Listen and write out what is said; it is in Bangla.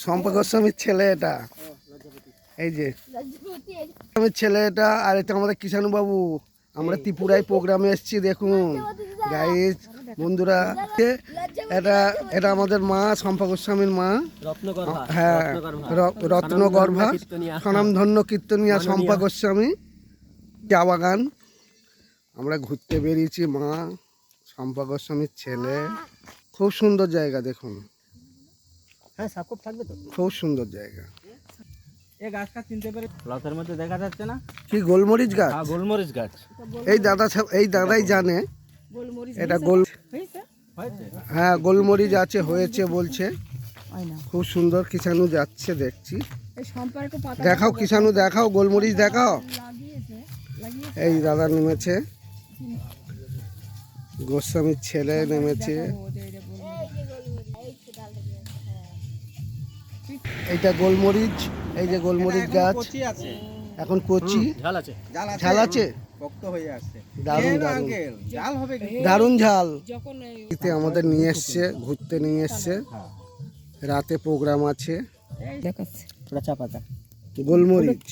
শম্পা গোস্বামীর ছেলে এটা। এই যে। গোস্বামীর ছেলে এটা আর এটা আমাদের কিষাণু বাবু। আমরা ত্রিপুরায় প্রোগ্রামে এসেছি দেখুন। গাইজ বন্ধুরা এটা এটা আমাদের মা শম্পা গোস্বামীর মা। রত্নগর্ভা। হ্যাঁ রত্নগর্ভা। স্বনামধন্য কীর্তনিয়া। শম্পা গোস্বামী। চা বাগান। আমরা ঘুরতে বেরিয়েছি মা শম্পা গোস্বামীর ছেলে। খুব সুন্দর জায়গা দেখুন। হ্যাঁ সাপকোপ থাকবে তো? খুব সুন্দর জায়গা। এই গাছটা চিনতে পেরে লতের মধ্যে দেখা যাচ্ছে না? কি গোলমরিচ গাছ? হ্যাঁ গোলমরিচ গাছ। এই দাদা এই দাদাই জানে। এটা গোল হ্যাঁ গোলমরিচ আছে হয়েছে বলছে। খুব সুন্দর কিষানু যাচ্ছে দেখছি। দেখাও কিষানু দেখাও গোলমরিচ দেখাও। এই দাদা নেমেছে। গোস্বামীর ছেলে নেমেছে। এইটা গোলমরিচ এই যে গোলমরিচ গাছ। আছে। এখন কচি। ঝাল আছে। দারুণ আছে? ঝাল আছে? হয়ে দারুণ এতে আমাদের নিয়ে এসছে ঘুরতে নিয়ে এসছে। রাতে প্রোগ্রাম আছে। গোলমরিচ।